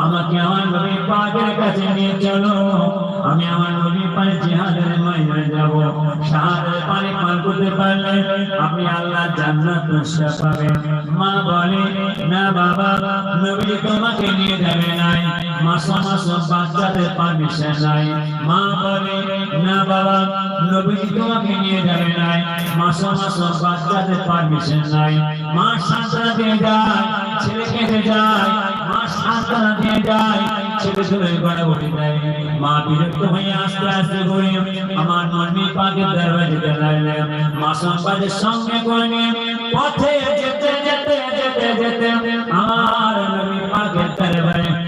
পানি আমার নবী পাকের কাছে আমি আমার নবী পায়ে জিহাদের ময়দানে যাব। শাহাদের পানি পান করতে পারলে আপনি আল্লাহ জান্নাত মা বলে, না বাবা, নবী তোমাকে নিয়ে যাবে নাই। মাসা মাসা বাচ্চাদের পারমিশন নাই মা বলে না বাবা নবী তোমাকে নিয়ে যাবে নাই মাসা মাসা বাচ্চাদের পারমিশন নাই মা সাঁতরা দিয়ে যায় ছেলে কেঁদে যায় মা সাঁতরা দিয়ে যায় ছেলে ছেলে গড়ে বলে দেয় মা বিরক্ত হয়ে আস্তে আস্তে ঘুরে আমার পাকের দরবারে যেতে লাগলেন মা সম্পাদের সঙ্গে করে পথে যেতে যেতে যেতে যেতে আমার নবী পাকের দরবারে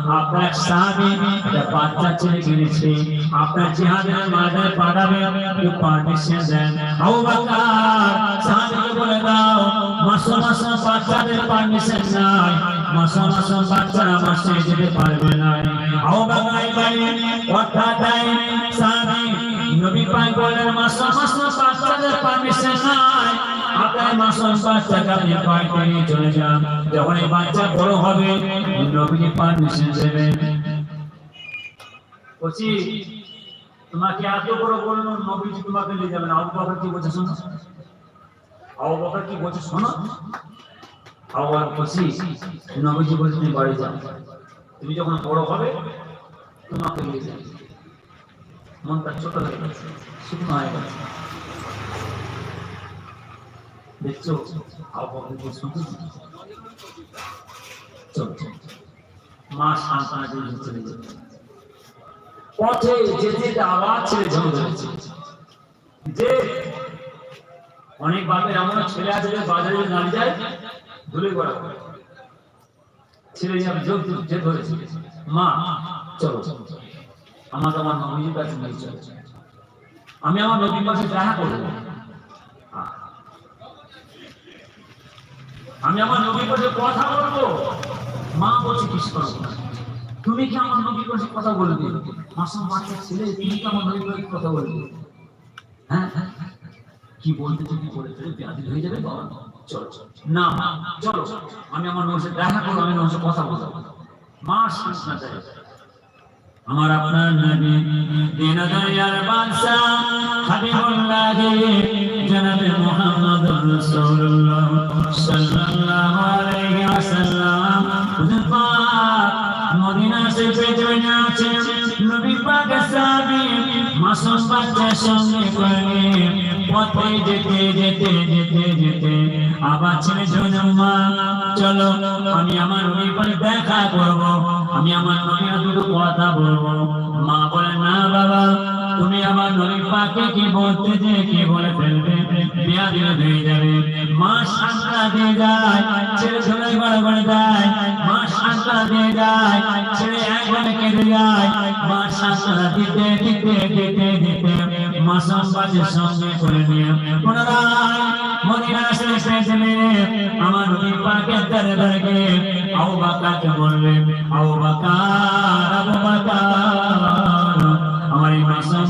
আপনার স্বামী বাচ্চা ছেলে কিনেছে আপনার জিহাদের ময়দানে পাঠাবে আপনি পারমিশন দেন। আবু বকর সাহাবিকে বলে দাও, মাসো মাসো বাচ্চাদের পারমিশন নাই। মাসো মাসো বাচ্চারা মাসে যেতে পারবে নবী পাক বলেন, মাসো মাসো বাচ্চাদের পারমিশন নাই। হবে বলছি, তোমাকে এত বড় বলল নবীজি তোমাকে নিয়ে যাবেন আবু বকর কি বলছে শোনো? আবু বকর কি বলছে শোনো? আবু বকর বলছি, নবীজি বলছে তুমি বাড়ি যাও। তুমি যখন বড় হবে, তোমাকে নিয়ে যাবে। মনটা ছোট হয়ে গেছে শুকনো হয়ে গেছে দেখছ মা পথে যেতে ছেলে যে অনেক বাপের এমন ছেলে আছে যে বাজারে নামে যায়, ধুলে করা ছেলে যাবে যোগ যে ধরেছে। মা চলো চলো। আমাকে আমার নবীর কাছে নিয়ে চলো আমি আমার নবীর কাছে দেখা করব। আমি আমার নবীর কাছে কথা বলব। মা বলছে কিছু করব তুমি কি আমার নবীর কাছে কথা বলবে? মাসুম বাচ্চা ছেলে, তুমি কি আমার নবীর কাছে কথা বলবে? হ্যাঁ। কি বলতে তুমি বলে ফেলে ব্যাধি হয়ে যাবে, বাবা। চলো। চলো না, চলো। আমি আমার নবীর দেখা করব, আমি নবীর কথা বলব। মা না দেয় আমার আপনার নবী দিন বাদশা হাবিবুল্লাহ জনাবে মুহাম্মদ রাসূলুল্লাহ সাল্লাল্লাহু আলাইহি ওয়াসাল্লাম। হুজুর পাক, মদিনা সে জন্য আছে নবী পাক সাহাবী মাসুম বাদশা সঙ্গে করে পথে যেতে যেতে যেতে যেতে। আবার ছেলে জন্মা চলো, আমি আমার পরে দেখা করব। আমি আমার নবীর দুটো কথা বলব। মা বলে, না বাবা, তুমি আমার নবীর পাকে কি বলতে যে কি বলে ফেলবে? বিয়া দিলে হয়ে যাবে। মা সান্ত্রা দিয়ে যায়, ছেলে ছেলে বড় করে দেয়। মা সান্ত্রা দিয়ে যায়, ছেলে একবারে কেঁদে যায়। মা সান্ত্রা দিতে দিতে দিতে দিতে। মা সম্পাদের সঙ্গে করে নিয়ে পুনরায় মদিনা শরীফে চলে আমার নবী মাসুম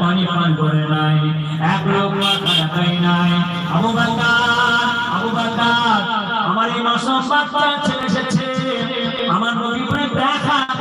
পানি পান করে নাই এক লোক নাই। আবু বকর আবু বকর, আমার এই মাসুম ছেলে এসেছে।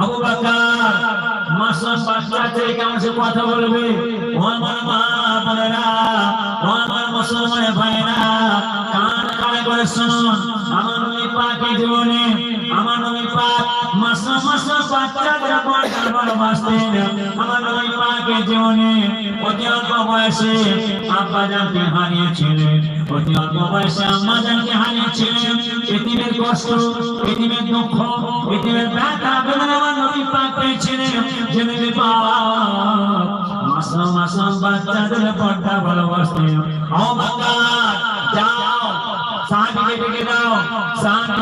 আবু বকর, মাসুম পাশা থেকে কেমন সে কথা বলবে। ও মা, বোনেরা, ও আমার মুসলমান ভাইরা কান কানে করে শুনুন। আমার নবী পাকের জীবনে, আমার নবী পাক মাসুম মাসুম বাচ্চাদের পর্দার ভালোবাসতেন আমার নবী পাকে জীবনে অতি অল্প বয়সে আব্বা জানকে হারিয়েছিলেন অতি অল্প বয়সে আম্মা জানকে হারিয়েছিলেন এতিমের কষ্ট এতিমের দুঃখ এতিমের ব্যথা বেদনা আমার নবী পাক পেয়েছিলেন পর্দা ভালোবাসতেন যাও ডেকে দাও সাহাবি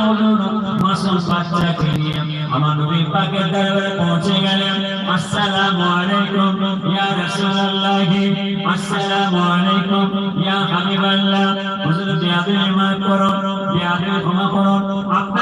মাসুম বাচ্চাকে নিয়ে আমার নবীর পাকের দরবারে পৌঁছে গেলেন। আসসালামু আলাইকুম, ইয়া রাসূলুল্লাহ। আসসালামু আলাইকুম, ইয়া হাবিবাল্লাহ। হুজুর বিয়াদে মাফ করুন বিয়াদে ক্ষমা করো। আপনাকে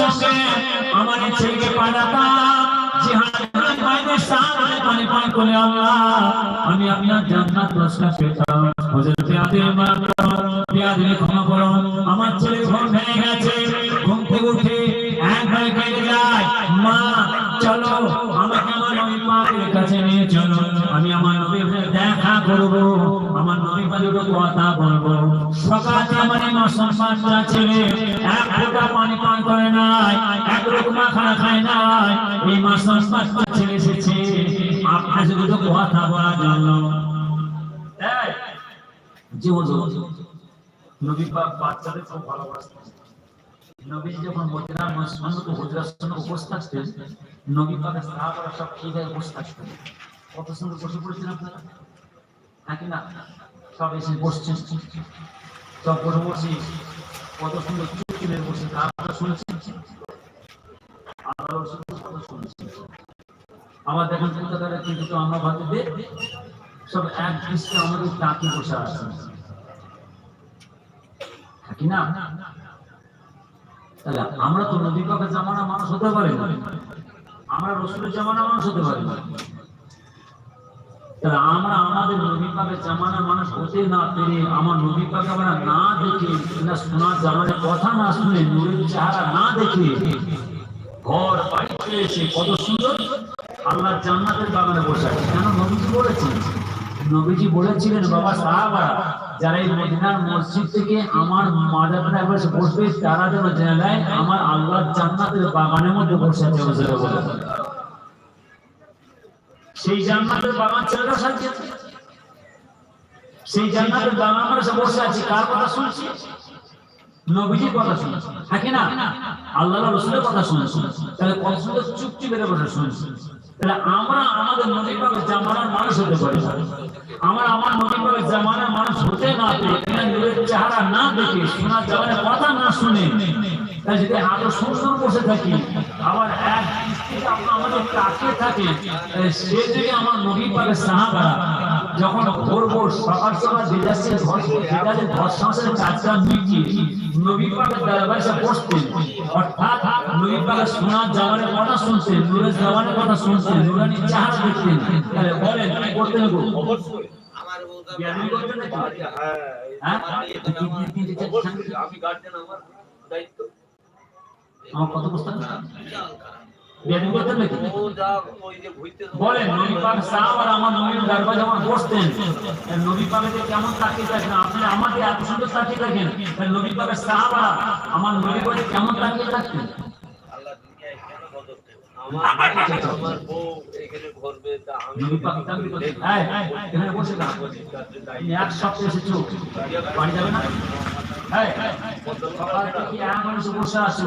সঙ্গে আমার ছেলেকে সামনে করুন। আমার ছেলে ঘুম ভেঙে গেছে। ঘুম থেকে উঠে একবারে কেঁদে যায় মা চলো আমাকে আমার নবী পাকের কাছে নিয়ে চলো আমি আমার নবীর সাথে দেখা করব আমার নবী পাকের কথা বলব। সকালে আমার মাসুম বাচ্চা ছেলে এক ফোঁটা পানি পান করে নাই, এক রকম খানা খায় নাই। এই মাসুম বাচ্চা ছেলে এসেছে। আপনার সাথে কথা বলার জন্য। উপস্থিত নবী পাকের সাহাবারা সব বসে থাকতেন কত সুন্দর বসে পড়েছেন আপনারা। নাকি না। সব এসে বসছেন সব বসে বসে কত সুন্দর বসে কলকাতার কিন্তু আমরা সব এক দৃষ্টি আমাদের তাকে বসে আছে। না? তাহলে আমরা তো নবী জামানা মানুষ হতে পারি আমরা রসুলের জামানা মানুষ হতে পারি না। তাহলে আমরা আমাদের নবী পাকের জামানা মানুষ হতে না পেরে আমার নবী পাকে আমরা না দেখে, না শোনার জামানের কথা না শুনে নবীর চেহারা না দেখে ঘর বাড়ি চলে এসে কত সুন্দর আল্লাহ জান্নাতের বাগানে বসে আছে। কেন নবীজি বলেছেন? নবীজি বলেছিলেন, বাবা সাহাবারা, যারা এই মদিনার মসজিদ থেকে আমার মাজারটা একবার বসবে, তারা যেন জেনে নেয় আমার আল্লাহ জান্নাতের বাগানের মধ্যে বসে আছে সেই জান্নাতের বাগান ছেলেরা সাজিয়েছে সেই জান্নাতের বাগান আমরা এসে বসে আছি, কার কথা শুনছি? নবীজির কথা শুনছি। হ্যাঁ কি না? আল্লাহ রসুলের কথা শুনছি। তাহলে কত সুন্দর চুপটি বেড়ে বসে শুনছি। তাহলে আমরা আমাদের নবী পাকের জামানার মানুষ হতে পারি। আমরা আমার নবী পাকের জামানার মানুষ হতে না পেরে চেহারা না দেখে শোনার জামানের কথা না শুনে তাই যদি এত সুন্দর বসে থাকি আবার এক দৃষ্টিতে আপনার আমাদের তাকিয়ে থাকে সে যদি আমার নবী পাকের সাহাবারা যখন ভোর ভোর সকাল সকাল দিদাসের ঘর দিদাসের ঘর সংসারের কাজটা নবী পাকের দরবারে বসতেন। অর্থাৎ নবী পাকের সোনার জামানের কথা শুনতেন নূরের জামানের কথা শুনতেন নুরানি চেহারা দেখতেন। তাহলে বলেন কি করতেন? হ্যাঁ? হ্যাঁ? অবশ্যই, আমি গার্জেন আমার দায়িত্ব। আমার কত বস্তা বিশাল করতেন নাকি? বলেন, নবী পাক সাহাব আর আমার নবীর দরবার যখন বসতেন নবী পাকে যে কেমন তাকিয়ে থাকেন আপনি আমাকে এত সুন্দর তাকিয়ে থাকেন নবী পাকের সাহাবারা আমার নবী পাকে কেমন তাকিয়ে থাকতেন? এক সপ্তাহ এসেছ, বাড়ি যাবে না? সকাল থেকে এমন এসে বসে আসো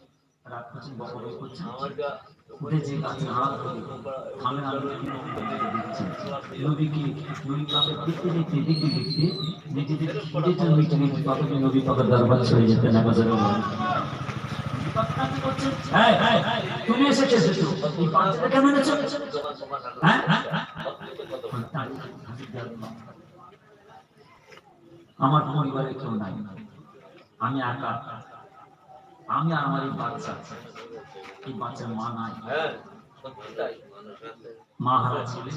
রাত করছেন বকবক করছেন আমার যা উঠে যে গাছের আড়াল থেকে খামড়া মুখী দিচ্ছে নবীকে নবী পাকে দেখতে দেখতে দেখতে দেখতে নিজেদের খিদেটা মিটে নিতে ততদিন নবী পাকের দরবার ছেড়ে যেতে না বাজারে তুমি এসেছ এসেছ এই বাচ্চাটা কেমন আছো দোকান দোকান হ্যাঁ হ্যাঁ আমার পরিবারে কেউ নাই। আমি একা। আমি আর আমার এই বাচ্চা। এই বাচ্চার মা নাই। হ্যাঁ মা হারা ছেলে।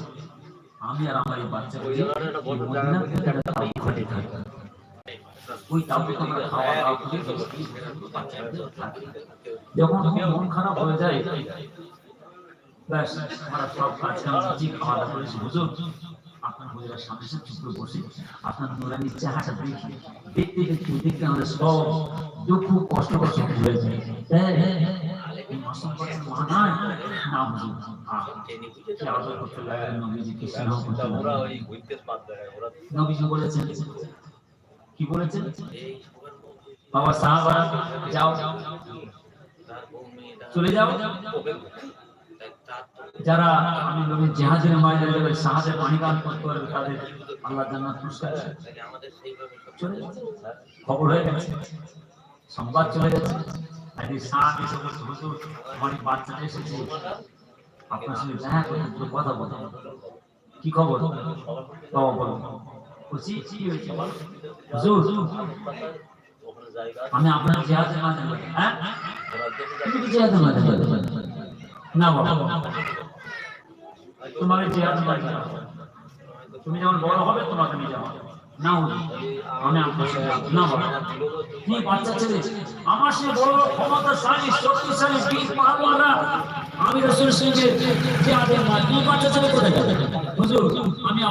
আমি আর আমার এই বাচ্চা ওই ধরনের একটা বড় জায়গা ঘটে থাকে। ওই তাবু আমরা খাওয়া দাওয়া করে যখন মন খারাপ হয়ে যায় ব্যাস আমরা সব কাজ খাওয়া দাওয়া করেছি আপনার হুজুরের সামনে সাথে চুপ বসে আপনার নুরানি চেহারাটা দেখি দেখতে দেখতে দেখতে আমাদের সব দুঃখ কষ্ট কষ্ট ভুলে যায় হ্যাঁ হ্যাঁ হ্যাঁ চলে যাও যারা আমি নবীর জেহাদের ময়দানে যাবে, সাহায্যে পানি পান করতে পারবে, তাদের আল্লাহ জান্নাত পুরস্কার চলে খবর হয়ে গেছে। সংবাদ চলে গেছে একদিন সাহায্য এসে হুজুর এই বাচ্চাটা এসেছে। আপনার সঙ্গে দেখা করতে দুটো কথা বলতে কি খবর? বাবা বলো। বলছি, কি হয়েছে? বল হুজুর, আমি আপনার জেহাদের মাধ্যমে হ্যাঁ? তুমি কি মাধ্যমে না বাবা। তোমাকে জেহাদের মাধ্যমে তুমি যখন বড় হবে, তোমাকে নিয়ে যাব না। হলে আমি আপনার সাথে না হবে তুমি বাচ্চা ছেলে? আমার সে বড়, ক্ষমতাশালী, শক্তিশালী, বীর পাহাড়ওয়ালা। আমি রসুল সিংহের না তুমি বাচ্চা ছেলে কোথায়? যাবে হুজুর, আমি